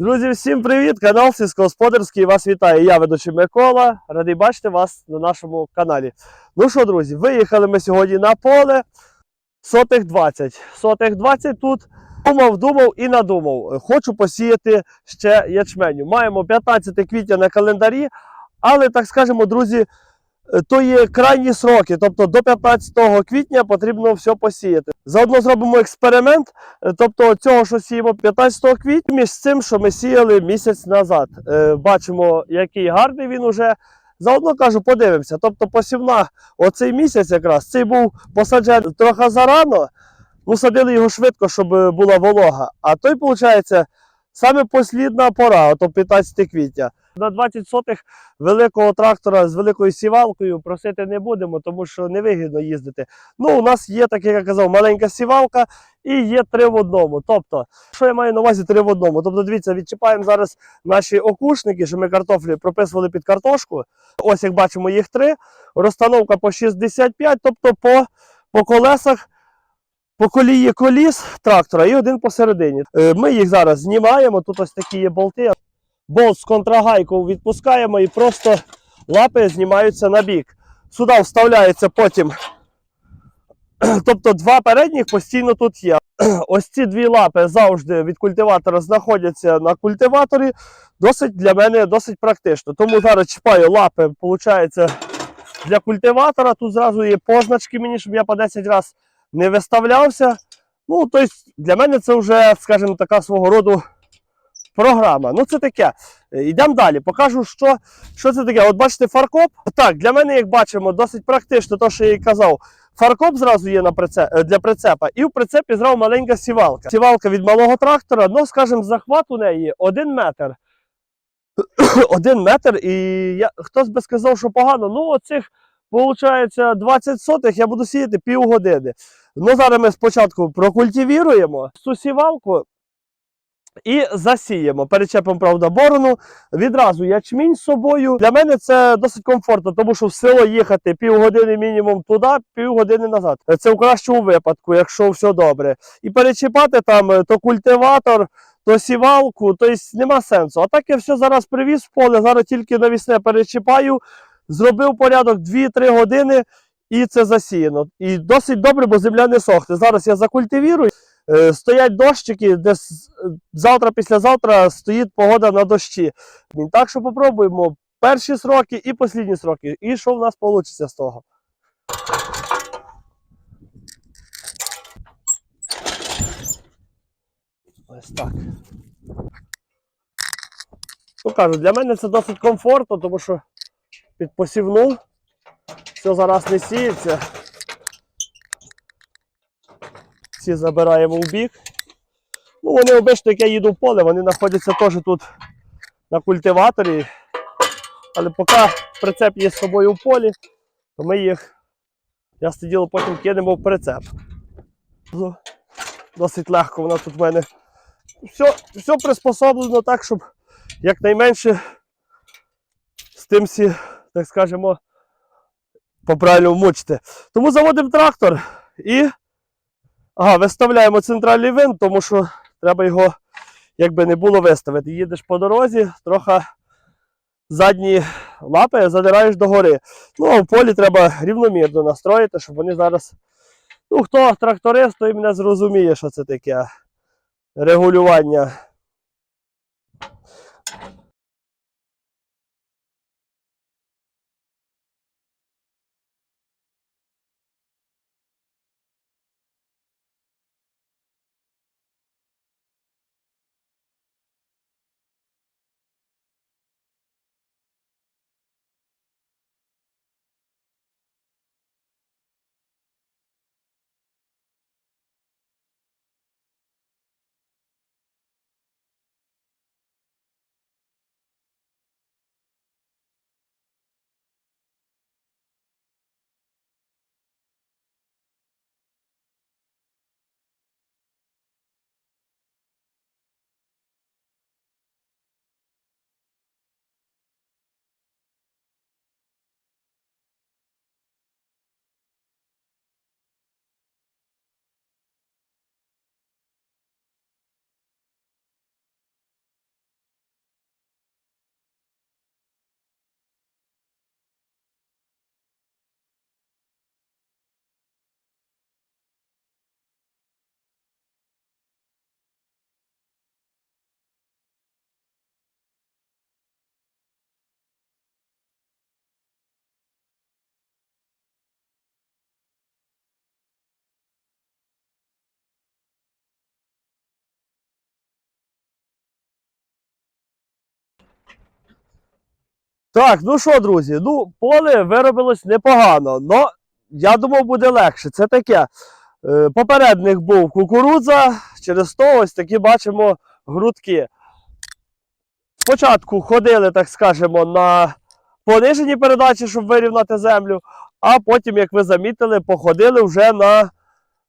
Друзі, всім привіт! Канал Сільськогосподарський вас вітає. Я ведучий Микола. Радий бачити вас на нашому каналі. Ну що, друзі, виїхали ми сьогодні на поле. Сотих 20. Сотих 20 тут. Думав, думав і надумав. Хочу посіяти ще ячменю. Маємо 15 квітня на календарі, але так скажемо, друзі, то є крайні сроки. Тобто до 15 квітня потрібно все посіяти. Заодно зробимо експеримент. Е, Тобто цього, що сіємо 15 квітня, між цим, що ми сіяли місяць назад. Е, бачимо, який гарний він уже. Заодно кажу, подивимося. Тобто посівна оцей місяць якраз цей був посаджений трохи зарано. Ну, садили його швидко, щоб е, була волога. А той, виходить, саме послідна пора, ото 15 квітня. На 20 сотих великого трактора з великою сівалкою просити не будемо, тому що невигідно їздити. Ну, у нас є, так як я казав, маленька сівалка і є три в одному. Тобто, що я маю на увазі три в одному? Тобто, дивіться, відчіпаємо зараз наші окушники, що ми картофлі прописували під картошку. Ось як бачимо, їх три. Розстановка по 65, тобто по, по колесах. По колії коліс трактора і один посередині. Е, Ми їх зараз знімаємо. Тут ось такі є болти. Болт з контрагайкою відпускаємо і просто лапи знімаються на бік. Сюди вставляється потім. Тобто два передніх постійно тут є. Ось ці дві лапи завжди від культиватора знаходяться на культиваторі. Досить для мене досить практично. Тому зараз чіпаю лапи, виходить, для культиватора. Тут зразу є позначки мені, щоб я по 10 разів не виставлявся. Ну, тобто, для мене це вже, скажімо, така свого роду програма. Ну, це таке. Йдемо далі. Покажу, що, що це таке. От бачите, фаркоп. Так, для мене, як бачимо, досить практично, то, що я і казав. Фаркоп зразу є на прицеп, е, для прицепа, і в прицепі зразу маленька сівалка. Сівалка від малого трактора, ну, скажімо, захват у неї один метр. Один метр, і я, хтось би сказав, що погано. Ну, оцих, виходить, 20 сотих я буду сіяти півгодини. Ну, зараз ми спочатку прокультивіруємо цю сівалку і засіємо. Перечепимо, правда, борону. Відразу ячмінь з собою. Для мене це досить комфортно, тому що в село їхати півгодини мінімум туди, півгодини назад. Це в кращому випадку, якщо все добре. І перечіпати там е, то культиватор, то сівалку, тобто нема сенсу. А так я все зараз привіз в поле, зараз тільки навісне перечіпаю, зробив порядок 2-3 години. І це засіяно. І досить добре, бо земля не сохне. Зараз я закультивірую. Е, Стоять дощики, десь е, завтра, післязавтра стоїть погода на дощі. Так що попробуємо перші сроки і останні сроки. І що в нас вийде з того. Ось так. Ну кажу, для мене це досить комфортно, тому що під посівну все зараз не сіється. Ці забираємо в бік. Ну, вони обично, як я їду в поле, вони знаходяться теж тут на культиваторі. Але поки прицеп є з собою в полі, то ми їх, ясне діло, потім кинемо в прицеп. Досить легко вона тут в мене. Все, все приспособлено так, щоб якнайменше з тим всі, так скажемо, по-правильному мучити. Тому заводимо трактор і ага, виставляємо центральний винт, тому що треба його, якби не було, виставити. Їдеш по дорозі, трохи задні лапи задираєш догори. Ну, а в полі треба рівномірно настроїти, щоб вони зараз. Ну, хто тракторист, той мене зрозуміє, що це таке регулювання Так, ну що, друзі, ну, поле виробилось непогано, але я думав, буде легше. Це таке. Е, Попередник був кукурудза, через то ось такі бачимо грудки. Спочатку ходили, так скажемо, на пониженій передачі, щоб вирівняти землю, а потім, як ви замітили, походили вже на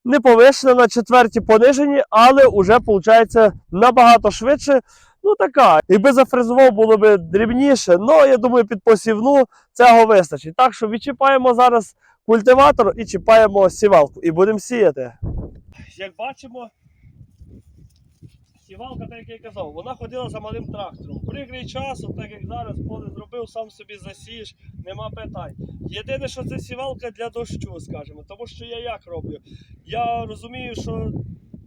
не повишено на четверті понижені, але вже виходить набагато швидше. Ну така. Якби зафрезував, було б дрібніше, але я думаю, під посівну цього вистачить. Так що відчіпаємо зараз культиватор і чіпаємо сівалку і будемо сіяти. Як бачимо, сівалка, так як я казав, вона ходила за малим трактором. Прикрий час, так як зараз поле зробив, сам собі засієш, нема питань. Єдине, що це сівалка для дощу, скажімо, тому що я як роблю. Я розумію, що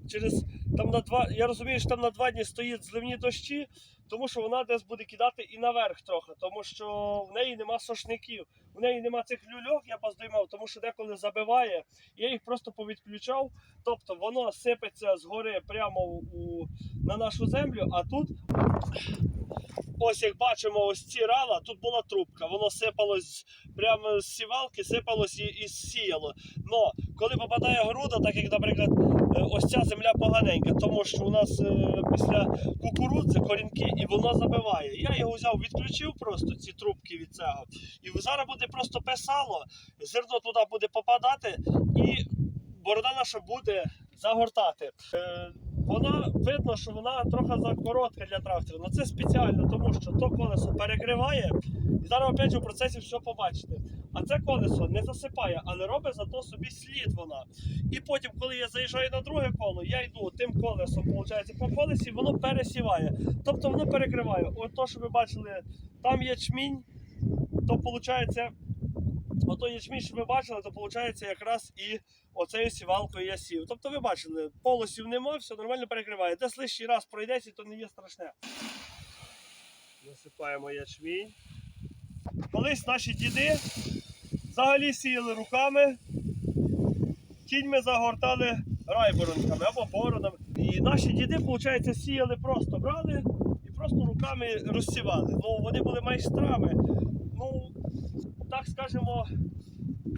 через там на два. Я розумію, що там на два дні стоїть зливні дощі, тому що вона десь буде кидати і наверх трохи, тому що в неї нема сошників, в неї нема цих люльок, я поздоймав, тому що деколи забиває. Я їх просто повідключав. Тобто воно сипеться згори прямо у, на нашу землю, а тут. Ось як бачимо, ось ці рала, тут була трубка, воно сипалось прямо з сівалки, сипалось і, і сіяло. Но коли попадає груда, так як, наприклад, е, ось ця земля поганенька, тому що у нас е, після кукурудзи корінки і воно забиває. Я його взяв, відключив просто ці трубки від цього. І зараз буде просто писало, зерно туди буде попадати, і борода наша буде загортати. Е, вона видно, що вона трохи закоротка для трактора. але це спеціально, тому що то колесо перекриває. І зараз опять в процесі все побачите. А це колесо не засипає, але робить зато собі слід вона. І потім, коли я заїжджаю на друге коло, я йду тим колесом, виходить, по колесі, воно пересіває. Тобто воно перекриває. От то, що ви бачили, там ячмінь, то виходить. Ото ячмінь, що ви бачили, то виходить якраз і оцею сівалкою я сів. Тобто ви бачили, полосів нема, все нормально перекриває. Десь лишній раз пройдеться, то не є страшне. Насипаємо ячмінь. Колись наші діди взагалі сіяли руками, кіньми загортали райборонками або боронами. І наші діди, виходить, сіяли просто брали і просто руками розсівали. Ну, вони були майстрами. Ну, так скажемо,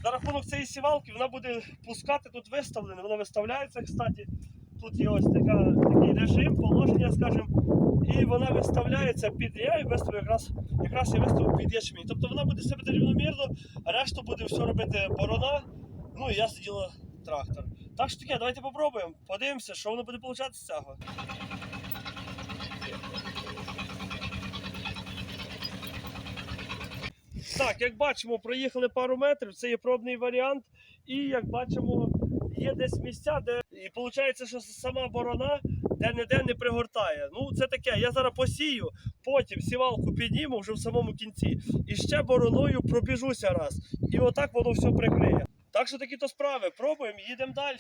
за рахунок цієї сівалки вона буде пускати тут виставлене, воно виставляється, кстати. Тут є ось така, такий режим, положення, скажімо, і вона виставляється під я і виставлю якраз, якраз я виставив під ячмінь. Тобто вона буде себе рівномірно, а решту буде все робити борона. Ну і я сиділа трактор. Так що таке, давайте попробуємо. Подивимося, що воно буде получати з цього. Так, як бачимо, проїхали пару метрів, це є пробний варіант. І як бачимо, є десь місця, де і виходить, що сама борона де-не-де не пригортає. Ну, це таке. Я зараз посію, потім сівалку підніму вже в самому кінці. І ще бороною пробіжуся раз. І отак воно все прикриє. Так що такі то справи. Пробуємо, їдемо далі.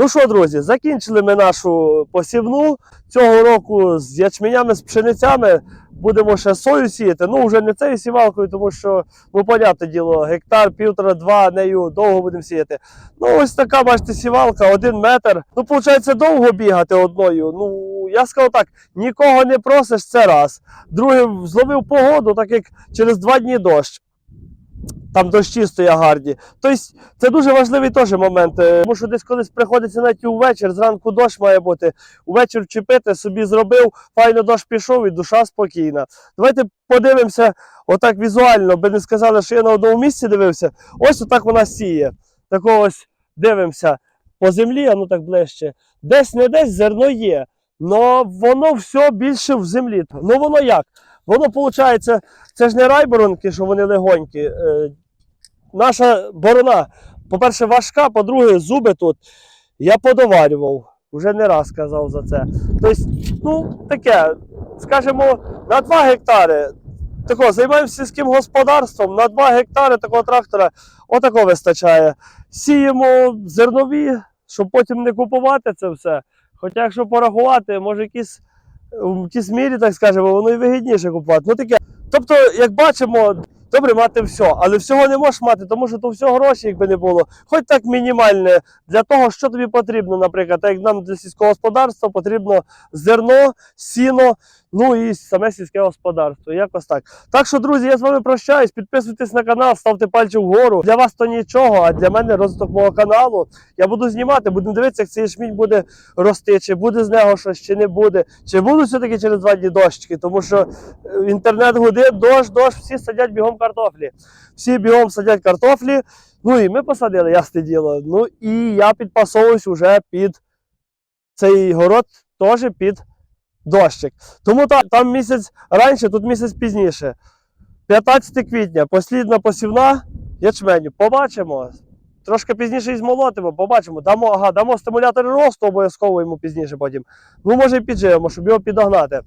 Ну що, друзі, закінчили ми нашу посівну. Цього року з ячменями, з пшеницями будемо ще сою сіяти. Ну, вже не цією сівалкою, тому що, ну, понятне діло, гектар, півтора-два нею довго будемо сіяти. Ну, ось така, бачите, сівалка, один метр. Ну, виходить, довго бігати одною. Ну, я скажу так, нікого не просиш це раз. Друге, зловив погоду, так як через два дні дощ. Там дощі стоять гарні. Тобто це дуже важливий теж момент. е, Тому що десь колись приходиться навіть увечір, зранку дощ має бути. Увечір вчепити, собі зробив, файно дощ пішов і душа спокійна. Давайте подивимося отак візуально, би не сказали, що я на одному місці дивився. Ось отак вона сіє. Так ось дивимося по землі, а ну так ближче. Десь не десь зерно є. але воно все більше в землі. Ну воно як? Воно виходить, це ж не райборонки, що вони легонькі. е, наша борона, по-перше, важка, по-друге, зуби тут я подоварював. Вже не раз казав за це. Тобто, ну, таке, скажімо, на 2 гектари. Тако, займаємося сільським господарством, на 2 гектари такого трактора отако вистачає. Сіємо зернові, щоб потім не купувати це все. Хоча, якщо порахувати, може якісь в якійсь мірі, так скажемо, воно і вигідніше купувати. Ну таке. Тобто, як бачимо, добре мати все, але всього не можеш мати, тому що то все гроші, якби не було. Хоч так мінімальне для того, що тобі потрібно, наприклад, так як нам для сільського господарства потрібно зерно, сіно, ну і саме сільське господарство. Якось так. Так що, друзі, я з вами прощаюсь. Підписуйтесь на канал, ставте пальці вгору. Для вас то нічого, а для мене розвиток мого каналу. Я буду знімати, будемо дивитися, як цей шмінь буде рости, чи буде з нього щось, чи не буде. Чи будуть все-таки через два дні дощики, тому що е, інтернет гудить, дощ, дощ, всі садять бігом картофлі. Всі бігом садять картофлі. Ну і ми посадили, ясне діло. Ну і я підпасовуюсь уже під цей город, теж під дощик. Тому там, там місяць раніше, тут місяць пізніше. 15 квітня, послідна посівна ячменю. Побачимо. Трошки пізніше і змолотимо, побачимо. Дамо, ага, дамо стимулятори росту обов'язково йому пізніше потім. Ну, може, і підживемо, щоб його підогнати.